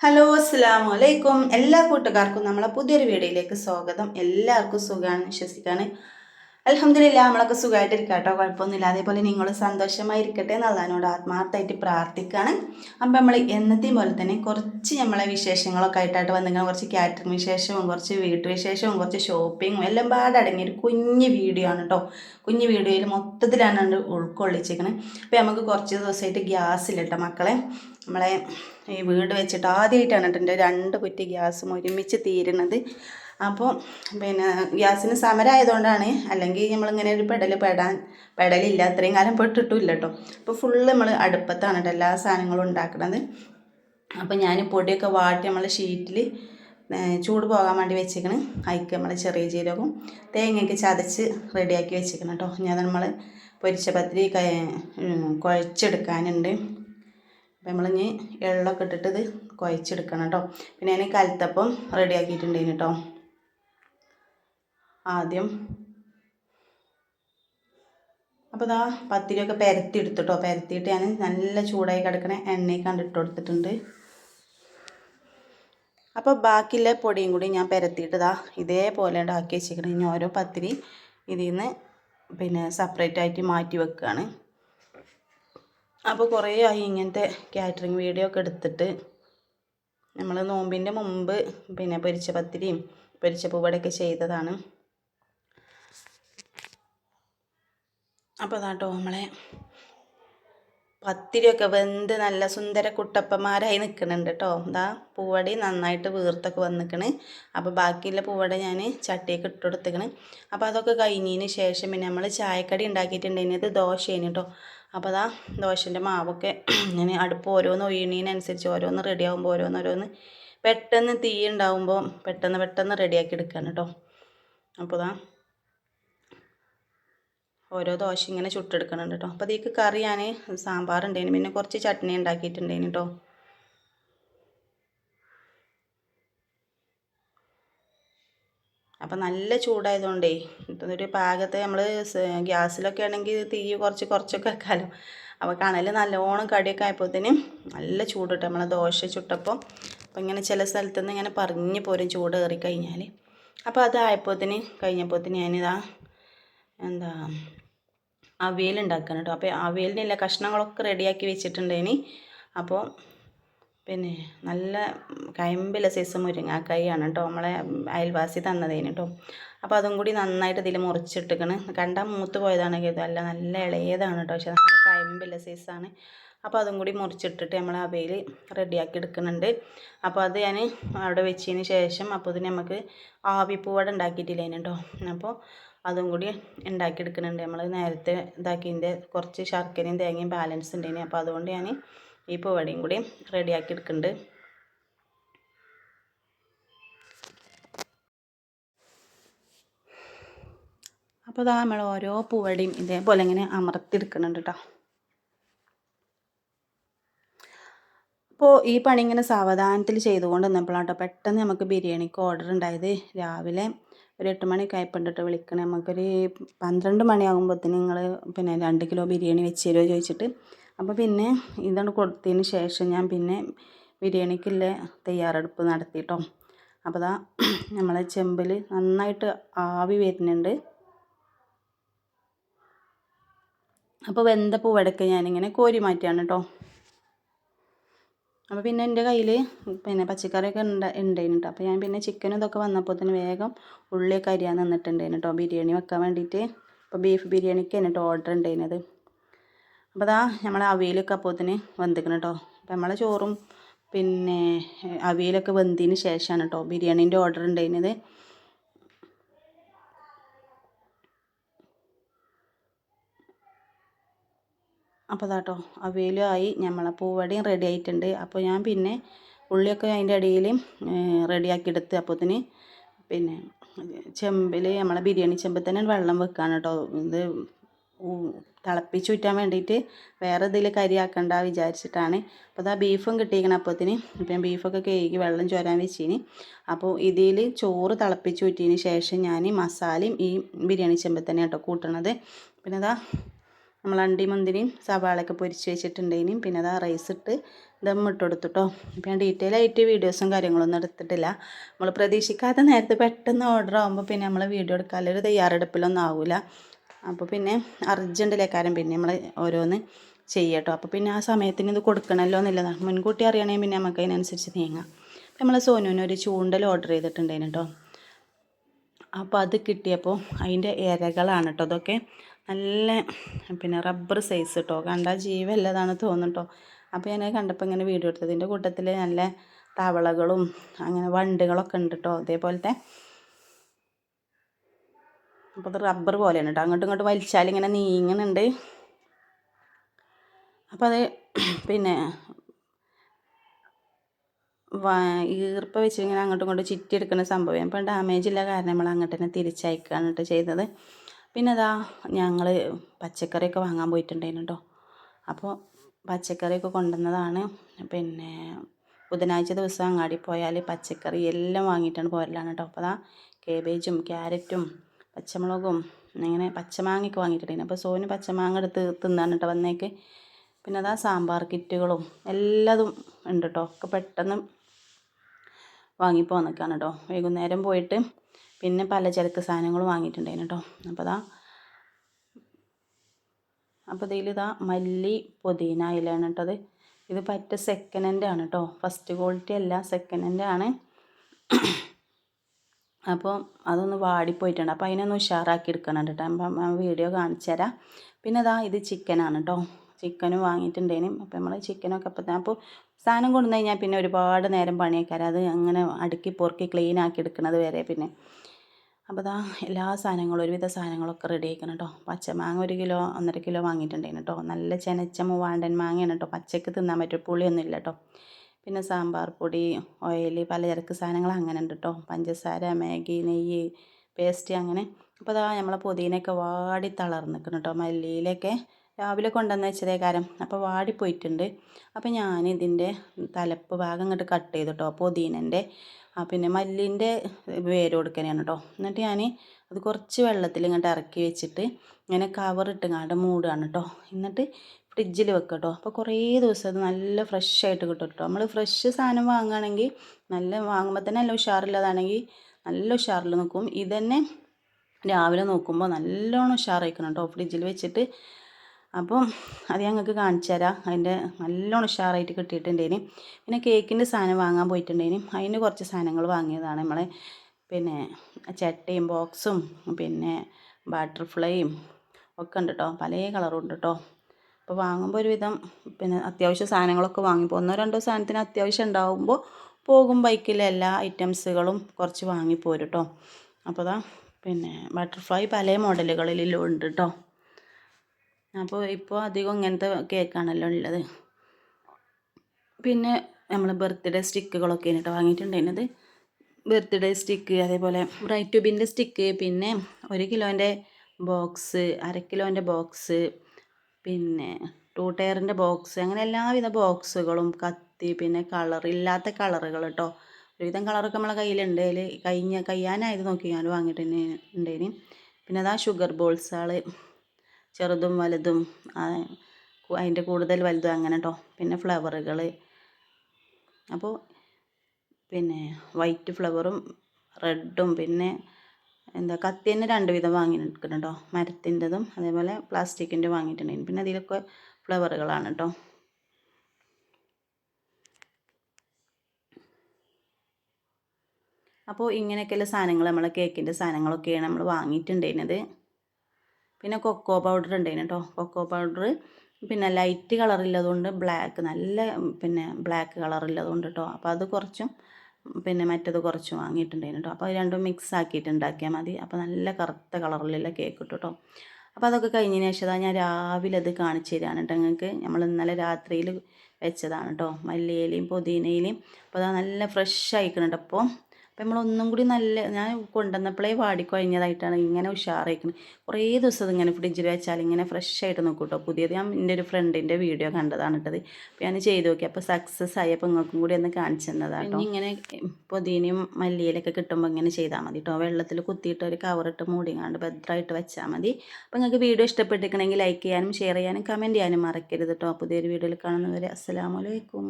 Hello അസ്സാം വലൈക്കും എല്ലാ കൂട്ടുകാർക്കും നമ്മളെ പുതിയൊരു വീഡിയോയിലേക്ക് സ്വാഗതം. എല്ലാവർക്കും സുഖമാണ് വിശ്വസിക്കാണ്. അലഹമില്ല നമ്മളൊക്കെ സുഖമായിട്ടിരിക്കുക കേട്ടോ കുഴപ്പമൊന്നുമില്ല. അതേപോലെ നിങ്ങൾ സന്തോഷമായിരിക്കട്ടെ എന്നുള്ളതിനോട് ആത്മാർത്ഥമായിട്ട് പ്രാർത്ഥിക്കുകയാണ് അപ്പം നമ്മൾ എന്നത്തെയും പോലെ തന്നെ കുറച്ച് നമ്മളെ വിശേഷങ്ങളൊക്കെ ആയിട്ടായിട്ട് വന്നിങ്ങനെ കുറച്ച് കാറ്ററിംഗ് വിശേഷവും കുറച്ച് വീട്ടുവിശേഷവും കുറച്ച് ഷോപ്പിങ്ങും എല്ലാം പാടടങ്ങിയ ഒരു കുഞ്ഞ് വീഡിയോ ആണ് കേട്ടോ കുഞ്ഞ് വീഡിയോയിൽ മൊത്തത്തിലാണ് അത് അപ്പം നമുക്ക് കുറച്ച് ദിവസമായിട്ട് ഗ്യാസില്ല കേട്ടോ മക്കളെ. നമ്മളെ ഈ വീട് വെച്ചിട്ട് ആദ്യമായിട്ടാണ് കേട്ടോ രണ്ട് കുറ്റി ഗ്യാസും ഒരുമിച്ച് തീരുന്നത്. അപ്പോൾ പിന്നെ ഗ്യാസിന് സമരമായതുകൊണ്ടാണ് അല്ലെങ്കിൽ നമ്മളിങ്ങനെ ഒരു പെടൽ പെടാൻ പെടലില്ല അത്രയും കാലം പെട്ടിട്ടില്ല കേട്ടോ. അപ്പോൾ ഫുള്ള് നമ്മൾ അടുപ്പത്താണ് കേട്ടോ എല്ലാ സാധനങ്ങളും ഉണ്ടാക്കുന്നത്. അപ്പോൾ ഞാൻ പൊടിയൊക്കെ വാട്ടി നമ്മൾ ഷീറ്റിൽ ചൂട് പോകാൻ വേണ്ടി വെച്ചേക്കണ്. അതിക്ക് നമ്മൾ ചെറിയ ജീരകവും തേങ്ങയൊക്കെ ചതച്ച് റെഡിയാക്കി വെച്ചേക്കണം കേട്ടോ. ഞാൻ നമ്മൾ പൊരിച്ച പത്തിരി കുഴച്ചെടുക്കാനുണ്ട്. അപ്പം നമ്മളിനി എള്ളൊക്കെ ഇട്ടിട്ട് ഇത് കുഴച്ചെടുക്കണം കേട്ടോ. പിന്നെ ഞാൻ കലത്തപ്പം റെഡിയാക്കിയിട്ടുണ്ടേന് കേട്ടോ. ആദ്യം അപ്പോൾ ഇതാ പത്തിരിയൊക്കെ പരത്തി എടുത്തിട്ടോ പരത്തിയിട്ട് ഞാൻ നല്ല ചൂടായി കിടക്കണ എണ്ണയിൽ കണ്ടിട്ട് കൊടുത്തിട്ടുണ്ട്. അപ്പോൾ ബാക്കിയുള്ള പൊടിയും കൂടി ഞാൻ പരത്തിയിട്ട് ഇതാ ഇതേപോലെ ഉണ്ടാക്കി വെച്ചിരിക്കണം ഇനി ഓരോ പത്തിരി ഇതിൽ നിന്ന് പിന്നെ സെപ്പറേറ്റ് ആയിട്ട് മാറ്റി വെക്കുകയാണ് അപ്പോൾ കുറേ ആയി ഇങ്ങനത്തെ കാറ്ററിംഗ് വീഡിയോ ഒക്കെ എടുത്തിട്ട്. നമ്മൾ നോമ്പിന്റെ മുമ്പ് പിന്നെ പൊരിച്ച പത്തിരിയും പൊരിച്ച പൂവടയൊക്കെ ചെയ്തതാണ്. അപ്പോൾ അതാട്ടോ നമ്മളെ പത്തിരിയൊക്കെ വെന്ത് നല്ല സുന്ദര കുട്ടപ്പന്മാരായി നിൽക്കുന്നുണ്ട് കേട്ടോ ഇതാ പൂവടി നന്നായിട്ട് വീർത്തൊക്കെ വന്നിക്കണ്. അപ്പോൾ ബാക്കിയുള്ള പൂവട ഞാൻ ചട്ടിയൊക്കെ ഇട്ട് കൊടുത്തിക്കണ് അപ്പോൾ അതൊക്കെ കഴിഞ്ഞതിന് ശേഷം പിന്നെ നമ്മൾ ചായക്കടി ഉണ്ടാക്കിയിട്ടുണ്ടെങ്കിൽ ദോശയാണ് കേട്ടോ അപ്പോൾ അതാ ദോശന്റെ മാവൊക്കെ ഞാൻ അടുപ്പ് ഓരോന്ന് ഒഴിയണതിനനുസരിച്ച് ഓരോന്ന് റെഡി ആകുമ്പോൾ ഓരോന്ന് ഓരോന്ന് പെട്ടെന്ന് തീ ഉണ്ടാകുമ്പോൾ പെട്ടെന്ന് പെട്ടെന്ന് റെഡിയാക്കി എടുക്കുകയാണ് കേട്ടോ അപ്പോൾ അതാ ഓരോ ദോശ ഇങ്ങനെ ചുട്ടെടുക്കണുണ്ട് കേട്ടോ അപ്പോൾ അതിലേക്ക് കറി ഞാൻ സാമ്പാർ ഉണ്ടായിരുന്നു പിന്നെ കുറച്ച് ചട്നി ഉണ്ടാക്കിയിട്ടുണ്ടായിരുന്നു കേട്ടോ അപ്പം നല്ല ചൂടായതുകൊണ്ടേ ഒരു പാകത്തെ നമ്മൾ ഗ്യാസിലൊക്കെ ആണെങ്കിൽ തീ കുറച്ച് കുറച്ചൊക്കെ വെക്കാമല്ലോ അപ്പോൾ കണൽ നല്ലോണം കടിയൊക്കെ ആയപ്പോഴത്തേനും നല്ല ചൂട് കിട്ടും നമ്മളെ ദോശ ചുട്ടപ്പോൾ അപ്പോൾ ഇങ്ങനെ ചില സ്ഥലത്തുനിന്ന് ഇങ്ങനെ പറഞ്ഞു പോരും ചൂട് കയറി കഴിഞ്ഞാൽ അപ്പോൾ അതായപ്പോഴത്തേന് കഴിഞ്ഞപ്പോഴത്തേന് ഞാനിതാ എന്താ അവിയൽ ഉണ്ടാക്കാൻ കേട്ടോ അപ്പോൾ അവിയലിനുള്ള കഷ്ണങ്ങളൊക്കെ റെഡിയാക്കി വെച്ചിട്ടുണ്ടേനി. അപ്പോൾ പിന്നെ നല്ല കയമ്പില സൈസ് മുരിങ്ങാക്കായാണ് കേട്ടോ നമ്മളെ അയൽവാസി തന്നതേന് കേട്ടോ അപ്പോൾ അതും കൂടി നന്നായിട്ട് ഇതിൽ മുറിച്ചിട്ടിക്കണ്. കണ്ടാൽ മൂത്ത് പോയതാണ് അല്ല നല്ല ഇളയതാണ് കേട്ടോ പക്ഷേ നല്ല കയമ്പില സൈസാണ്. അപ്പോൾ അതും കൂടി മുറിച്ചിട്ടിട്ട് നമ്മൾ അവയിൽ റെഡിയാക്കി എടുക്കുന്നുണ്ട്. അപ്പോൾ അത് ഞാൻ അവിടെ വെച്ചതിന് ശേഷം അപ്പോൾ ഇതിന് നമുക്ക് ആവിപ്പൂവട ഉണ്ടാക്കിയിട്ടില്ലേന് കേട്ടോ അപ്പോൾ അതും കൂടി ഉണ്ടാക്കിയെടുക്കുന്നുണ്ട്. നമ്മൾ നേരത്തെ ഇതാക്കിയതിന്റെ കുറച്ച് ശർക്കരയും തേങ്ങയും ബാലൻസ് ഉണ്ടേന് അപ്പോൾ അതുകൊണ്ട് ഞാൻ ഈ പൂവടയും കൂടി റെഡിയാക്കി എടുക്കുന്നുണ്ട് അപ്പോൾ ഇതാ നമ്മൾ ഓരോ പൂവടിയും ഇതേപോലെ ഇങ്ങനെ അമർത്തിയെടുക്കുന്നുണ്ട് കേട്ടോ അപ്പോൾ ഈ പണി ഇങ്ങനെ സാവധാനത്തിൽ ചെയ്തുകൊണ്ട് കേട്ടോ പെട്ടെന്ന് നമുക്ക് ബിരിയാണിക്ക് ഓർഡർ ഉണ്ടായത്. രാവിലെ ഒരു എട്ട് മണിയൊക്കെ ആയപ്പോണ്ടിട്ട് വിളിക്കണേ. നമുക്കൊരു പന്ത്രണ്ട് മണിയാകുമ്പോഴത്തേന് നിങ്ങൾ പിന്നെ രണ്ട് കിലോ ബിരിയാണി വെച്ച് തരുമോ ചോദിച്ചിട്ട്. അപ്പോൾ പിന്നെ ഇതാണ് കൊടുത്തതിന് ശേഷം ഞാൻ പിന്നെ ബിരിയാണിക്കുള്ള തയ്യാറെടുപ്പ് നടത്തിയിട്ടോ അപ്പോൾ അതാ നമ്മളെ ചെമ്പിൽ നന്നായിട്ട് ആവി വരുന്നുണ്ട്. അപ്പോൾ വെന്ത പൂവടക്ക് ഞാനിങ്ങനെ കോരി മാറ്റിയാണ് കേട്ടോ അപ്പോൾ പിന്നെ എന്റെ കയ്യിൽ പിന്നെ പച്ചക്കറിയൊക്കെ ഉണ്ട് ഉണ്ടായിരുന്നു കേട്ടോ അപ്പോൾ ഞാൻ പിന്നെ ചിക്കനും ഇതൊക്കെ വന്നപ്പോൾ തന്നെ വേഗം ഉള്ളിയൊക്കെ അരിയാൻ നിന്നിട്ടുണ്ടായിരുന്നു കേട്ടോ ബിരിയാണി വെക്കാൻ വേണ്ടിയിട്ട് അപ്പോൾ ബീഫ് ബിരിയാണിക്ക് എന്നിട്ട് ഓർഡർ ഉണ്ടായിരുന്നത് അപ്പോൾ അതാ നമ്മളെ അവിയലൊക്കെ തന്നെ വന്നിക്കണം കേട്ടോ അപ്പോൾ നമ്മളെ ചോറും പിന്നെ അവിയലൊക്കെ വെന്തതിന് ശേഷമാണ് കേട്ടോ ബിരിയാണീന്റെ ഓർഡർ ഉണ്ടായിരുന്നത് അപ്പോൾ അതാട്ടോ അവിയലും ആയി നമ്മളെ പൂവടയും റെഡി ആയിട്ടുണ്ട്. അപ്പോൾ ഞാൻ പിന്നെ ഉള്ളിയൊക്കെ അതിന്റെ ഇടയിൽ റെഡിയാക്കി എടുത്ത് അപ്പോഴത്തേന് പിന്നെ ചെമ്പിൽ നമ്മളെ ബിരിയാണി ചെമ്പിൽ തന്നെ വെള്ളം വെക്കാണ് കേട്ടോ ഇത് തിളപ്പിച്ച് ഊറ്റാൻ വേണ്ടിയിട്ട് വേറെ ഇതിൽ കരിയാക്കണ്ട വിചാരിച്ചിട്ടാണ്. അപ്പോൾ അതാ ബീഫും കിട്ടിയിരിക്കണം അപ്പത്തിന്. ഇപ്പം ബീഫൊക്കെ കേക്ക് വെള്ളം ചോരാൻ വെച്ചിന്. അപ്പോൾ ഇതിൽ ചോറ് തിളപ്പിച്ച് ഊറ്റിയതിന് ശേഷം ഞാൻ മസാലയും ഈ ബിരിയാണി ചെമ്പിൽ തന്നെ കേട്ടോ കൂട്ടണത്. പിന്നെ അതാ നമ്മൾ അണ്ടി മുന്തിരിയും സവാളയൊക്കെ പൊരിച്ച് വെച്ചിട്ടുണ്ടേനും പിന്നെ അതാ റൈസ് ഇട്ട് ദം ഇട്ട് കൊടുത്തു കേട്ടോ അപ്പോൾ ഞാൻ ഡീറ്റെയിൽ ആയിട്ട് വീഡിയോസും കാര്യങ്ങളൊന്നും എടുത്തിട്ടില്ല. നമ്മൾ പ്രതീക്ഷിക്കാത്ത നേരത്തെ പെട്ടെന്ന് ഓർഡർ ആകുമ്പോൾ പിന്നെ നമ്മൾ വീഡിയോ എടുക്കാനൊരു തയ്യാറെടുപ്പിലൊന്നും ആവില്ല അപ്പോൾ പിന്നെ അർജന്റിലേക്കാരം പിന്നെ നമ്മൾ ഓരോന്ന് ചെയ്യട്ടോ. അപ്പോൾ പിന്നെ ആ സമയത്തിന് ഇത് കൊടുക്കണമല്ലോ എന്നുള്ളതാണ് മുൻകൂട്ടി അറിയണമെങ്കിൽ പിന്നെ നമുക്ക് അതിനനുസരിച്ച് നീങ്ങാം. നമ്മൾ സോനുവിന് ഒരു ചൂണ്ടൽ ഓർഡർ ചെയ്തിട്ടുണ്ടായിരുന്നു കേട്ടോ അപ്പോൾ അത് കിട്ടിയപ്പോൾ അതിന്റെ ഇരകളാണ് കേട്ടോ അതൊക്കെ നല്ല പിന്നെ റബ്ബർ സൈസ് കേട്ടോ കണ്ടാൽ ജീവല്ലതാണ് തോന്നുന്നു അപ്പോൾ ഞാൻ കണ്ടപ്പോൾ ഇങ്ങനെ വീഡിയോ എടുത്തത്. ഇതിന്റെ കൂട്ടത്തിൽ നല്ല തവളകളും അങ്ങനെ വണ്ടുകളൊക്കെ ഉണ്ട് കേട്ടോ അതേപോലത്തെ അപ്പോൾ അത് റബ്ബർ പോലെയാണ് കേട്ടോ അങ്ങോട്ടും ഇങ്ങോട്ടും വലിച്ചാൽ ഇങ്ങനെ നീങ്ങുന്നുണ്ട് അപ്പോൾ അത് പിന്നെ ഈർപ്പ വെച്ച് ഇങ്ങനെ അങ്ങോട്ടും ഇങ്ങോട്ടും ചിറ്റി എടുക്കുന്ന സംഭവം. അപ്പോൾ ഡാമേജ് ഇല്ല കാരണം നമ്മൾ അങ്ങോട്ട് തന്നെ തിരിച്ചയക്കുകയാണ് കേട്ടോ ചെയ്തത്. പിന്നെ അതാ ഞങ്ങൾ പച്ചക്കറിയൊക്കെ വാങ്ങാൻ പോയിട്ടുണ്ടായിരുന്നു കേട്ടോ അപ്പോൾ പച്ചക്കറിയൊക്കെ കൊണ്ടുവന്നതാണ്. പിന്നെ ബുധനാഴ്ച ദിവസം അങ്ങാടി പോയാൽ പച്ചക്കറി എല്ലാം വാങ്ങിയിട്ടാണ് പോരലാണ് കേട്ടോ അപ്പോൾ അതാ കേബേജും ക്യാരറ്റും പച്ചമുളകും അങ്ങനെ പച്ചമാങ്ങയൊക്കെ വാങ്ങിയിട്ടുണ്ടായിരുന്നു. അപ്പോൾ സോന് പച്ചമാങ്ങ എടുത്ത് തിന്നാണ് കേട്ടോ വന്നേക്ക്. പിന്നെ അതാ സാമ്പാർ കിറ്റുകളും എല്ലാതും ഉണ്ട് കേട്ടോ ഒക്കെ പെട്ടെന്ന് വാങ്ങിപ്പോന്നൊക്കെയാണ് കേട്ടോ വൈകുന്നേരം പോയിട്ട് പിന്നെ പലചരക്ക് സാധനങ്ങൾ വാങ്ങിയിട്ടുണ്ടായിരുന്നു കേട്ടോ. അപ്പോൾ അതാ അപ്പോൾ ഇതിൽ ഇതാ മല്ലി പുതിന ഇലയാണ് കേട്ടത് ഇത്. പറ്റ സെക്കൻഡ് ഹാൻഡ് ആണ് കേട്ടോ. ഫസ്റ്റ് ക്വാളിറ്റി അല്ല സെക്കൻഡ് ഹാൻഡ് ആണ്. അപ്പോൾ അതൊന്ന് വാടിപ്പോയിട്ടുണ്ട്. അപ്പോൾ അതിനൊന്ന് ഉഷാറാക്കി എടുക്കണം കേട്ടോ. അപ്പം വീഡിയോ കാണിച്ചു തരാം. പിന്നെ അതാ ഇത് ചിക്കനാണ് കേട്ടോ. ചിക്കനും വാങ്ങിയിട്ടുണ്ടേനും അപ്പോൾ നമ്മൾ ചിക്കനൊക്കെ അപ്പോൾ അപ്പോൾ സാധനം കൊണ്ടു കഴിഞ്ഞാൽ പിന്നെ ഒരുപാട് നേരം പണിയേക്കാരം അത് അങ്ങനെ അടുക്കി പൊറുക്കി ക്ലീൻ ആക്കി എടുക്കുന്നത് വരെ പിന്നെ. അപ്പോൾ ഇതാ എല്ലാ സാധനങ്ങളും ഒരുവിധ സാധനങ്ങളൊക്കെ റെഡി ആക്കണം കേട്ടോ പച്ചമാങ്ങ ഒരു കിലോ ഒന്നര കിലോ വാങ്ങിയിട്ടുണ്ടായിരുന്നു കേട്ടോ നല്ല ചെനച്ച മൂവാണ്ടൻ മാങ്ങയാണ് കേട്ടോ പച്ചക്ക് തിന്നാൻ പറ്റും പുളിയൊന്നും ഇല്ല കേട്ടോ പിന്നെ സാമ്പാർ പൊടി ഓയിൽ പലചരക്ക് സാധനങ്ങൾ അങ്ങനെ ഉണ്ട് കേട്ടോ പഞ്ചസാര മാഗി നെയ്യ് പേസ്റ്റ് അങ്ങനെ. അപ്പോൾ അതാ നമ്മളെ പുതിനയൊക്കെ വാടി തളർന്നിക്കണം കേട്ടോ മല്ലിയിലൊക്കെ രാവിലെ കൊണ്ടുവന്ന് വെച്ചതേ കാരം. അപ്പോൾ വാടിപ്പോയിട്ടുണ്ട്. അപ്പോൾ ഞാൻ ഇതിന്റെ തലപ്പ് ഭാഗം ഇങ്ങോട്ട് കട്ട് ചെയ്തു കേട്ടോ പുതിനന്റെ പിന്നെ മല്ലിന്റെ വേര് കൊടുക്കാനാണ് കേട്ടോ എന്നിട്ട് ഞാൻ അത് കുറച്ച് വെള്ളത്തിൽ ഇങ്ങോട്ട് ഇറക്കി വെച്ചിട്ട് ഇങ്ങനെ കവർ ഇങ്ങാണ്ട് മൂടുകയാണ് കേട്ടോ എന്നിട്ട് ഫ്രിഡ്ജിൽ വെക്കുക കേട്ടോ അപ്പോൾ കുറേ ദിവസം അത് നല്ല ഫ്രഷ് ആയിട്ട് കിട്ടും കേട്ടോ നമ്മൾ ഫ്രഷ് സാധനം വാങ്ങുകയാണെങ്കിൽ നല്ല വാങ്ങുമ്പോൾ തന്നെ നല്ല ഉഷാറില്ലാതാണെങ്കിൽ നല്ല ഉഷാറിൽ നിൽക്കും ഇതന്നെ രാവിലെ നോക്കുമ്പോൾ നല്ലോണം ഉഷാറായിക്കണം കേട്ടോ ഫ്രിഡ്ജിൽ വെച്ചിട്ട് അപ്പം അത് ഞങ്ങൾക്ക് കാണിച്ചു തരാം. അതിന്റെ നല്ലോണം ഉഷാറായിട്ട് കിട്ടിയിട്ടുണ്ടേനി. പിന്നെ കേക്കിന്റെ സാധനം വാങ്ങാൻ പോയിട്ടുണ്ടേനി. അതിന് കുറച്ച് സാധനങ്ങൾ വാങ്ങിയതാണ് നമ്മളെ. പിന്നെ ചട്ടയും ബോക്സും പിന്നെ ബട്ടർഫ്ലൈയും ഒക്കെ ഉണ്ട് കേട്ടോ പല കളറും ഉണ്ട് കേട്ടോ അപ്പോൾ വാങ്ങുമ്പോൾ ഒരുവിധം പിന്നെ അത്യാവശ്യ സാധനങ്ങളൊക്കെ വാങ്ങിപ്പോൾ ഒന്നോ രണ്ടോ സാധനത്തിന് അത്യാവശ്യം ഉണ്ടാകുമ്പോൾ പോകും ബൈക്കിലെ എല്ലാ ഐറ്റംസുകളും കുറച്ച് വാങ്ങിപ്പോരും കേട്ടോ അപ്പോൾ അതാ പിന്നെ ബട്ടർഫ്ലൈ പല മോഡലുകളിലും ഉണ്ട് കേട്ടോ അപ്പോൾ ഇപ്പോൾ അധികം ഇങ്ങനത്തെ കേക്കാണല്ലോ ഉള്ളത്. പിന്നെ നമ്മൾ ബർത്ത്ഡേ സ്റ്റിക്കുകളൊക്കെ ആയിട്ട് വാങ്ങിയിട്ടുണ്ടായിരുന്നത്. ബർത്ത്ഡേ സ്റ്റിക്ക് അതേപോലെ ബ്രൈറ്റ് ട്യൂബിന്റെ സ്റ്റിക്ക് പിന്നെ ഒരു കിലോന്റെ ബോക്സ് അര കിലോന്റെ ബോക്സ് പിന്നെ ടൂ ടയറിന്റെ ബോക്സ് അങ്ങനെ എല്ലാവിധ ബോക്സുകളും കത്തി പിന്നെ കളർ ഇല്ലാത്ത കളറുകൾ കേട്ടോ ഒരുവിധം കളറൊക്കെ നമ്മളെ കയ്യിലുണ്ട്. അതിൽ കഴിഞ്ഞ കയ്യാനായത് നോക്കി ഞാൻ വാങ്ങിയിട്ട് ഉണ്ടായിന് പിന്നെ അതാ ഷുഗർ ബോൾസുകൾ ചെറുതും വലുതും അതിന്റെ കൂടുതൽ വലുതും അങ്ങനെ കേട്ടോ പിന്നെ ഫ്ലവറുകൾ അപ്പോൾ പിന്നെ വൈറ്റ് ഫ്ലവറും റെഡും. പിന്നെ എന്താ കത്തി തന്നെ രണ്ട് വിധം വാങ്ങിയിട്ടുണ്ട് കേട്ടോ മരത്തിന്റെതും അതേപോലെ പ്ലാസ്റ്റിക്കിന്റെ വാങ്ങിയിട്ടുണ്ടായിരുന്നു. പിന്നെ അതിലൊക്കെ ഫ്ലവറുകളാണ് കേട്ടോ അപ്പോൾ ഇങ്ങനെയൊക്കെയുള്ള സാധനങ്ങൾ നമ്മളെ കേക്കിന്റെ സാധനങ്ങളൊക്കെയാണ് നമ്മൾ വാങ്ങിയിട്ടുണ്ടായിരുന്നത്. പിന്നെ കൊക്കോ പൗഡർ ഉണ്ടായിരുന്നു കേട്ടോ കൊക്കോ പൗഡർ പിന്നെ ലൈറ്റ് കളറുള്ളതുകൊണ്ട് ബ്ലാക്ക് നല്ല പിന്നെ ബ്ലാക്ക് കളറുള്ളതുകൊണ്ട് കേട്ടോ അപ്പോൾ അത് കുറച്ചും പിന്നെ മറ്റത് കുറച്ച് വാങ്ങിയിട്ടുണ്ടായിരുന്നു കേട്ടോ അപ്പോൾ രണ്ടും മിക്സ് ആക്കിയിട്ട് ഉണ്ടാക്കിയാൽ മതി. അപ്പോൾ നല്ല കറുത്ത കളറിലുള്ള കേക്ക് കിട്ടും കേട്ടോ അപ്പോൾ അതൊക്കെ കഴിഞ്ഞതിന് ശേഷം ഞാൻ രാവിലെ അത് കാണിച്ചു തരാണ് കേട്ടോ നിങ്ങൾക്ക് നമ്മൾ ഇന്നലെ രാത്രിയിൽ വെച്ചതാണ് കേട്ടോ മല്ലിയിലയും പുതിനയിലയും. അപ്പോൾ അത് നല്ല ഫ്രഷ് ആയിക്കണം അപ്പോൾ അപ്പം നമ്മളൊന്നും കൂടി നല്ല ഞാൻ കൊണ്ടുവന്നപ്പോഴേ വാടിക്കഴിഞ്ഞതായിട്ടാണ് ഇങ്ങനെ ഉഷാറായിരിക്കുന്നത് കുറേ ദിവസം ഇങ്ങനെ ഫ്രിഡ്ജിൽ വെച്ചാൽ ഇങ്ങനെ ഫ്രഷ് ആയിട്ട് നോക്കും കേട്ടോ പുതിയത് ഞാൻ എന്റെ ഒരു ഫ്രണ്ടിന്റെ വീഡിയോ കണ്ടതാണ് ഇട്ടത്. അപ്പോൾ ഞാൻ ചെയ്ത് നോക്കി. അപ്പോൾ സക്സസ് ആയി. അപ്പോൾ നിങ്ങൾക്കും കൂടി ഒന്ന് കാണിച്ചു തന്നതാണ് ഇനി ഇങ്ങനെ പുതിനയും മല്ലിയിലൊക്കെ കിട്ടുമ്പോൾ ഇങ്ങനെ ചെയ്താൽ മതി കേട്ടോ വെള്ളത്തിൽ കുത്തിയിട്ട് ഒരു കവറിട്ട് മൂടിങ്ങാണ്ട് ഭദ്രമായിട്ട് വെച്ചാൽ മതി. അപ്പോൾ നിങ്ങൾക്ക് വീഡിയോ ഇഷ്ടപ്പെട്ടിരിക്കണമെങ്കിൽ ലൈക്ക് ചെയ്യാനും ഷെയർ ചെയ്യാനും കമന്റ് ചെയ്യാനും മറക്കരുത് കേട്ടോ പുതിയൊരു വീഡിയോയിൽ കാണുന്നവരെ അസ്സലാമലൈക്കും